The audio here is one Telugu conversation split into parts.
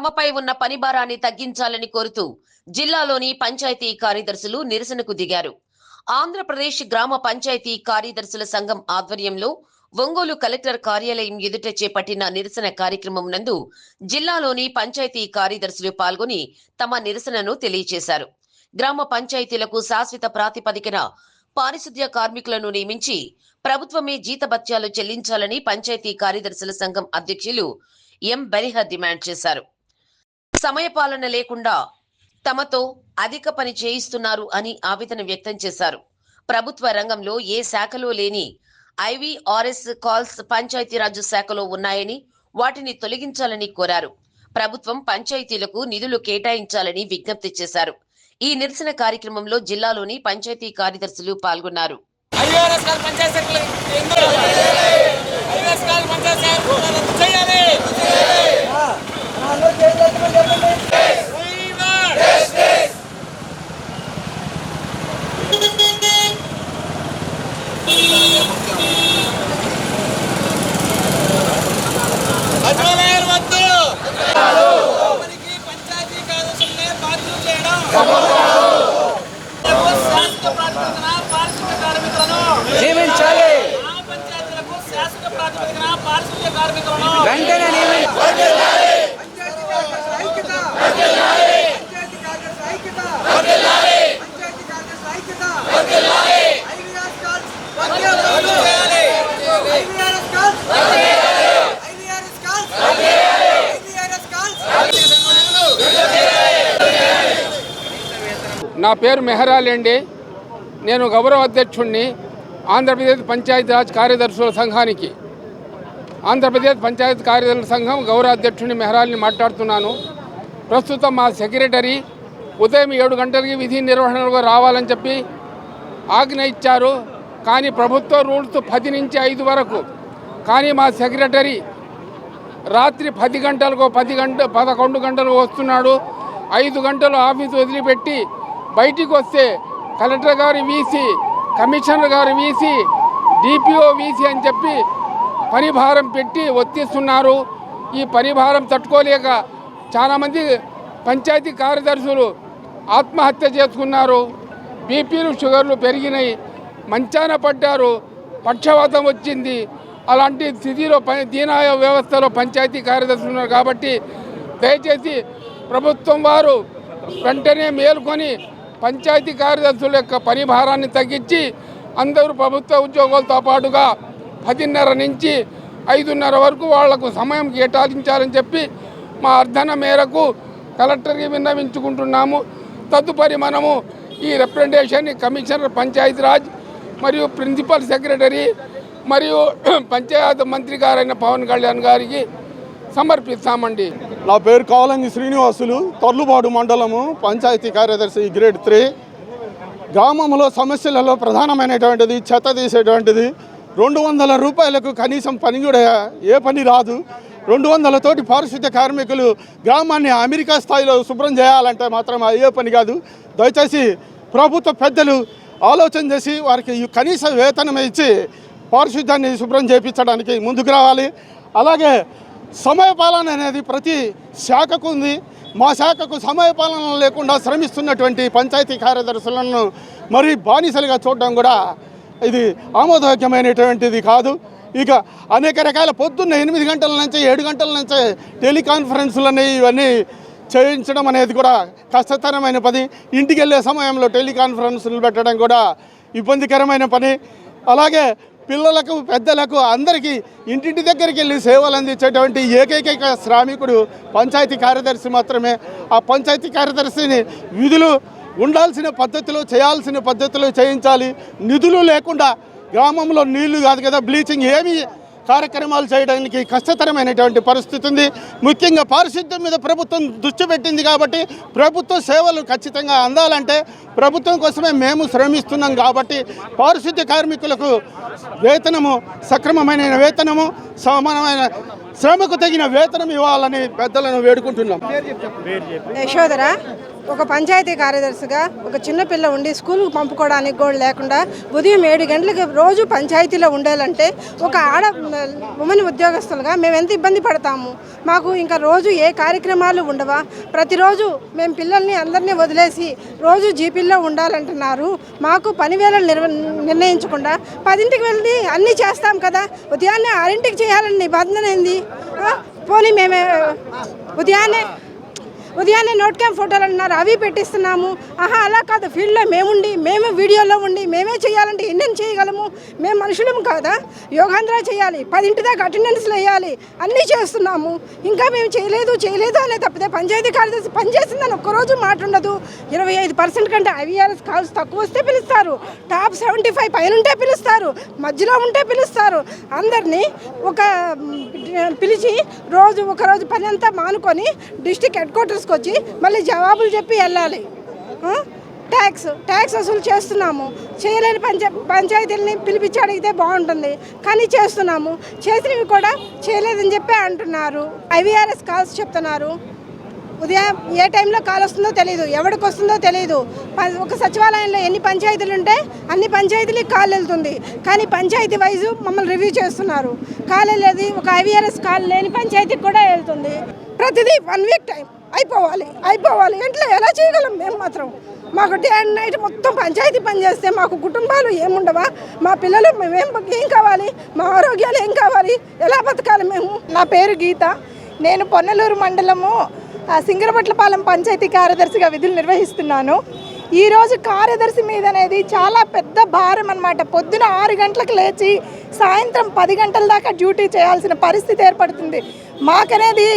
తమపై ఉన్న పని భారాన్ని తగ్గించాలని కోరుతూ జిల్లాలోని పంచాయతీ కార్యదర్శులు నిరసనకు దిగారు. ఆంధ్రప్రదేశ్ గ్రామ పంచాయతీ కార్యదర్శుల సంఘం ఆధ్వర్యంలో ఒంగోలు కలెక్టర్ కార్యాలయం ఎదుట చేపట్టిన నిరసన కార్యక్రమం నందు జిల్లాలోని పంచాయతీ కార్యదర్శులు పాల్గొని తమ నిరసనను తెలియజేశారు గ్రామ పంచాయతీలకు శాశ్వత ప్రాతిపదికన పారిశుద్ధ్య కార్మికులను నియమించి ప్రభుత్వమే జీతభత్యాలు చెల్లించాలని పంచాయతీ కార్యదర్శుల సంఘం అధ్యక్షులు ఎం బరిహ డిమాండ్ చేశారు. సమయపాలన లేకుండా తమతో అధిక పని చేయిస్తున్నారు అని ఆవేదన వ్యక్తం చేశారు. ప్రభుత్వ రంగంలో ఏ శాఖలో లేని ఐవీఆర్ఎస్ కాల్స్ పంచాయతీరాజ్ శాఖలో ఉన్నాయని వాటిని తొలగించాలని కోరారు. ప్రభుత్వం పంచాయతీలకు నిధులు కేటాయించాలని విజ్ఞప్తి చేశారు. ఈ నిరసన కార్యక్రమంలో జిల్లాలోని పంచాయతీ కార్యదర్శులు పాల్గొన్నారు ఐఆర్ఎస్ కాల్ పంచాయత్ సెక్రటరీ ఎందుకు ఐఆర్ఎస్ కాల్ పంచాయత్ సెక్రటరీ చేయాలి We want సచివాలయాలు వద్దు మనకి పంచాయతీ కార్యదర్శులనే బాధ్యత చేయడం శాశ్వత ప్రాతిపదికన పారిశుద్ధ్య కార్మికులను నియమించాలి గ్రామ పంచాయతీలకు శాశ్వత ప్రాతిపదికన పారిశుద్ధ్య కార్మికులను వెంటనే నియమించాలి నా పేరు మెహరాలండి నేను గౌరవ అధ్యక్షుణ్ణి ఆంధ్రప్రదేశ్ పంచాయతీరాజ్ కార్యదర్శుల సంఘానికి. ఆంధ్రప్రదేశ్ పంచాయతీ కార్యదర్శుల సంఘం గౌరవ అధ్యక్షుడిని మెహరాల్ని మాట్లాడుతున్నాను. ప్రస్తుతం మా సెక్రటరీ ఉదయం ఏడు గంటలకి విధి నిర్వహణకు రావాలని చెప్పి ఆజ్ఞ ఇచ్చారు. కానీ ప్రభుత్వ రూల్స్ పది నుంచి ఐదు వరకు. కానీ మా సెక్రటరీ రాత్రి పది గంటలకు పది గంట పదకొండు గంటలకు వస్తున్నాడు. ఐదు గంటలు ఆఫీస్ వదిలిపెట్టి బయటికి వస్తే కలెక్టర్ గారు వీసి కమిషనర్ గారు వీసి డిపిఓ వీసి అని చెప్పి పరిభారం పెట్టి ఒత్తిస్తున్నారు. ఈ పరిభారం తట్టుకోలేక చాలామంది పంచాయతీ కార్యదర్శులు ఆత్మహత్య చేసుకున్నారు. బీపీలు షుగర్లు పెరిగినాయి. మంచాన పడ్డారు. పక్షవాతం వచ్చింది. అలాంటి స్థితిలో ప- దీనాయ వ్యవస్థలో పంచాయతీ కార్యదర్శులు ఉన్నారు కాబట్టి దయచేసి ప్రభుత్వం వారు వెంటనే మేల్కొని పంచాయతీ కార్యదర్శుల యొక్క పని భారాన్ని తగ్గించి అందరూ ప్రభుత్వ ఉద్యోగులతో పాటుగా పదిన్నర నుంచి ఐదున్నర వరకు వాళ్ళకు సమయం కేటాయించాలని చెప్పి మా అర్థన మేరకు కలెక్టర్కి విన్నవించుకుంటున్నాము. తదుపరి మనము ఈ రిప్రజెంటేషన్ కమిషనర్ పంచాయతీరాజ్ మరియు ప్రిన్సిపల్ సెక్రటరీ మరియు పంచాయత్ మంత్రి గారైన పవన్ కళ్యాణ్ గారికి సమర్పిస్తామండి. నా పేరు కావాలని శ్రీనివాసులు తర్లుబాడు మండలము పంచాయతీ కార్యదర్శి గ్రేడ్ త్రీ. గ్రామంలో సమస్యలలో ప్రధానమైనటువంటిది చెత్త తీసేటువంటిది. రెండు వందల రూపాయలకు కనీసం పని కూడా ఏ పని రాదు. రెండు వందలతోటి పారిశుద్ధ్య కార్మికులు గ్రామాన్ని అమెరికా స్థాయిలో శుభ్రం చేయాలంటే మాత్రం అయ్యే పని కాదు. దయచేసి ప్రభుత్వ పెద్దలు ఆలోచన చేసి వారికి కనీస వేతనం ఇచ్చి పారిశుద్ధ్యాన్ని శుభ్రం చేయించడానికి ముందుకు రావాలి. అలాగే సమయపాలన అనేది ప్రతి శాఖకు ఉంది. మా శాఖకు సమయపాలన లేకుండా శ్రమిస్తున్నటువంటి పంచాయతీ కార్యదర్శులను మరి బానిసలుగా చూడడం కూడా ఇది ఆమోదయోగ్యమైనటువంటిది కాదు. ఇక అనేక రకాల పొద్దున్న ఎనిమిది గంటల నుంచి ఏడు గంటల నుంచి టెలికాన్ఫరెన్సులని ఇవన్నీ చేయించడం అనేది కూడా కష్టతరమైన పని. ఇంటికి వెళ్ళే సమయంలో టెలికాన్ఫరెన్సులు పెట్టడం కూడా ఇబ్బందికరమైన పని. అలాగే పిల్లలకు పెద్దలకు అందరికీ ఇంటింటి దగ్గరికి వెళ్ళి సేవలు అందించేటువంటి ఏకైక శ్రామికుడు పంచాయతీ కార్యదర్శి మాత్రమే. ఆ పంచాయతీ కార్యదర్శిని విధులు ఉండాల్సిన పద్ధతిలో చేయాల్సిన పద్ధతిలో చేయించాలి. నిధులు లేకుండా గ్రామంలో నీళ్ళు కాదు కదా బ్లీచింగ్ ఏమీ కార్యక్రమాలు చేయడానికి కష్టతరమైనటువంటి పరిస్థితి ఉంది. ముఖ్యంగా పారిశుద్ధ్యం మీద ప్రభుత్వం దృష్టి పెట్టింది కాబట్టి ప్రభుత్వ సేవలు ఖచ్చితంగా అందాలంటే ప్రభుత్వం కోసమే మేము శ్రమిస్తున్నాం కాబట్టి పారిశుద్ధ్య కార్మికులకు వేతనము సక్రమమైన వేతనము సమానమైన శ్రమకు తగిన వేతనం ఇవ్వాలని పెద్దలను వేడుకుంటున్నాం. యశోదరా ఒక పంచాయతీ కార్యదర్శిగా ఒక చిన్న పిల్ల ఉండి స్కూల్కి పంపుకోవడానికి కూడా లేకుండా ఉదయం ఏడు గంటలకు రోజు పంచాయతీలో ఉండాలంటే ఒక ఆడ ఉమెన్ ఉద్యోగస్తులుగా మేము ఎంత ఇబ్బంది పడతాము? మాకు ఇంకా రోజు ఏ కార్యక్రమాలు ఉండవా? ప్రతిరోజు మేము పిల్లల్ని అందరినీ వదిలేసి రోజు జీపీల్లో ఉండాలంటున్నారు. మాకు పనివేళలు నిర్వ నిర్ణయించకుండా పదింటికి వెళ్ళి అన్నీ చేస్తాం కదా? ఉదయాన్నే ఆరింటికి చేయాలని నిబంధన ఏంది? పోనీ మేమే ఉదయాన్నే ఉదయాన్నే నోట్ క్యాంప్ ఫోటోలు అంటున్నారు అవి పెట్టిస్తున్నాము. ఆహా అలా కాదు. ఫీల్డ్లో మేముండి మేము వీడియోలో ఉండి మేమే చేయాలంటే ఎన్నెన్ని చేయగలము? మేము మనుషులం కాదా? యోగాంధ్ర చేయాలి పదింటి దాకా అటెండెన్స్లు వేయాలి అన్నీ చేస్తున్నాము. ఇంకా మేము చేయలేదు చేయలేదు అనే తప్పితే పంచాయతీ కార్యదర్శి పనిచేసిందని ఒక్కరోజు మాట ఉండదు ఇరవై ఐదు పర్సెంట్ కంటే ఐవీఆర్ఎస్ కాల్స్ తక్కువ వస్తే పిలుస్తారు. టాప్ సెవెంటీ ఫైవ్ పైన ఉంటే పిలుస్తారు. మధ్యలో ఉంటే పిలుస్తారు. అందరినీ ఒక పిలిచి రోజు ఒకరోజు పని అంతా మానుకొని డిస్టిక్ హెడ్ క్వార్టర్స్కి వచ్చి మళ్ళీ జవాబులు చెప్పి వెళ్ళాలి. ట్యాక్స్ ట్యాక్స్ వసూలు చేస్తున్నాము. చేయలేని పంచ పంచాయతీలని పిలిపించి అడిగితే బాగుంటుంది. కానీ చేస్తున్నాము. చేసినవి కూడా చేయలేదని చెప్పి అంటున్నారు. ఐవీఆర్ఎస్ కాల్స్ చెప్తున్నారు. ఉదయం ఏ టైంలో కాల్ వస్తుందో తెలియదు ఎవరికి వస్తుందో తెలియదు ఒక సచివాలయంలో ఎన్ని పంచాయతీలు ఉంటే అన్ని పంచాయతీలకు కాల్ వెళ్తుంది. కానీ పంచాయతీ వైజు మమ్మల్ని రివ్యూ చేస్తున్నారు. కాల్ వెళ్ళేది ఒక ఐవీఆర్ఎస్ కాల్ లేని పంచాయతీకి కూడా వెళ్తుంది. ప్రతిదీ వన్ వీక్ టైం అయిపోవాలి అయిపోవాలి. ఇంట్లో ఎలా చేయగలం మేము మాత్రం? మాకు డే అండ్ నైట్ మొత్తం పంచాయతీ పనిచేస్తే మాకు కుటుంబాలు ఏముండవా? మా పిల్లలు మేమేం ఏం కావాలి? మా ఆరోగ్యాలు ఏం కావాలి? ఎలా బతకాలి మేము? నా పేరు గీత. నేను పొన్నలూరు మండలము సింగరపట్లపాలెం పంచాయతీ కార్యదర్శిగా విధులు నిర్వహిస్తున్నాను. ఈరోజు కార్యదర్శి మీద అనేది చాలా పెద్ద భారం అన్నమాట. పొద్దున ఆరు గంటలకు లేచి సాయంత్రం పది గంటల దాకా డ్యూటీ చేయాల్సిన పరిస్థితి ఏర్పడుతుంది. మాకనేది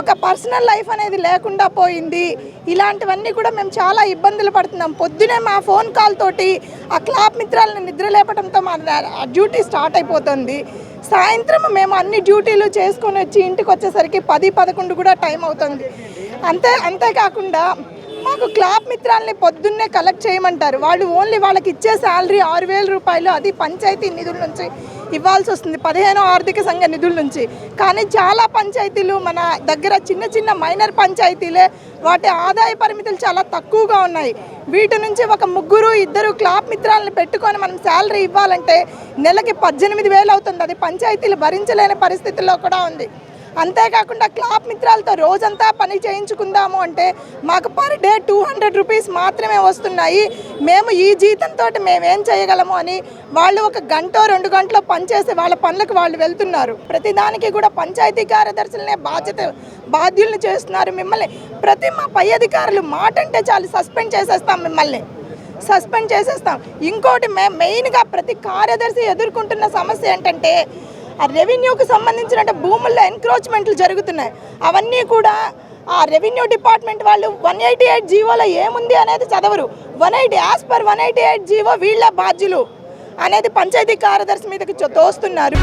ఒక పర్సనల్ లైఫ్ అనేది లేకుండా పోయింది. ఇలాంటివన్నీ కూడా మేము చాలా ఇబ్బందులు పడుతున్నాం. పొద్దునే మా ఫోన్ కాల్ తోటి ఆ క్లాప్ మిత్రాలను నిద్ర లేపడంతో మా డ్యూటీ స్టార్ట్ అయిపోతుంది. సాయంత్రం మేము అన్ని డ్యూటీలు చేసుకొని వచ్చి ఇంటికి వచ్చేసరికి పది పదకొండు కూడా టైం అవుతుంది. అంతే అంతేకాకుండా మాకు క్లాప్ మిత్రాలని పొద్దున్నే కలెక్ట్ చేయమంటారు. వాళ్ళు ఓన్లీ వాళ్ళకి ఇచ్చే శాలరీ ఆరు వేల రూపాయలు అది పంచాయతీ నిధుల నుంచి ఇవ్వాల్సి వస్తుంది. పదిహేనో ఆర్థిక సంఘ నిధుల నుంచి. కానీ చాలా పంచాయతీలు మన దగ్గర చిన్న చిన్న మైనర్ పంచాయతీలే వాటి ఆదాయ పరిమితులు చాలా తక్కువగా ఉన్నాయి. వీటి నుంచి ఒక ముగ్గురు ఇద్దరు క్లాప్ మిత్రాలను పెట్టుకొని మనం శాలరీ ఇవ్వాలంటే నెలకి పద్దెనిమిది వేలు అవుతుంది. అది పంచాయతీలు భరించలేని పరిస్థితుల్లో కూడా ఉంది. అంతేకాకుండా క్లాప్ మిత్రాలతో రోజంతా పని చేయించుకుందాము అంటే మాకు per day two hundred rupees మాత్రమే వస్తున్నాయి. మేము ఈ జీతంతో మేమేం చేయగలము అని వాళ్ళు ఒక గంట రెండు గంటలో పనిచేసి వాళ్ళ పనులకు వాళ్ళు వెళ్తున్నారు. ప్రతిదానికి కూడా పంచాయతీ కార్యదర్శులనే బాధ్యత బాధ్యులను చేస్తున్నారు మిమ్మల్ని. ప్రతి మా పై అధికారులు మాట అంటే చాలు సస్పెండ్ చేసేస్తాం మిమ్మల్ని. సస్పెండ్ చేసేస్తాం. ఇంకోటి మే మెయిన్గా ప్రతి కార్యదర్శి ఎదుర్కొంటున్న సమస్య ఏంటంటే రెవెన్యూకి సంబంధించిన భూముల్లో ఎన్క్రోచ్మెంట్లు జరుగుతున్నాయి. అవన్నీ కూడా ఆ రెవెన్యూ డిపార్ట్మెంట్ వాళ్ళు వన్ ఎయిటీ ఎయిట్ జీవోలో ఏముంది అనేది చదవరు. One eighty as per one eighty eight GO వీళ్ళ బాధ్యులు అనేది పంచాయతీ కార్యదర్శి మీదకి తోస్తున్నారు.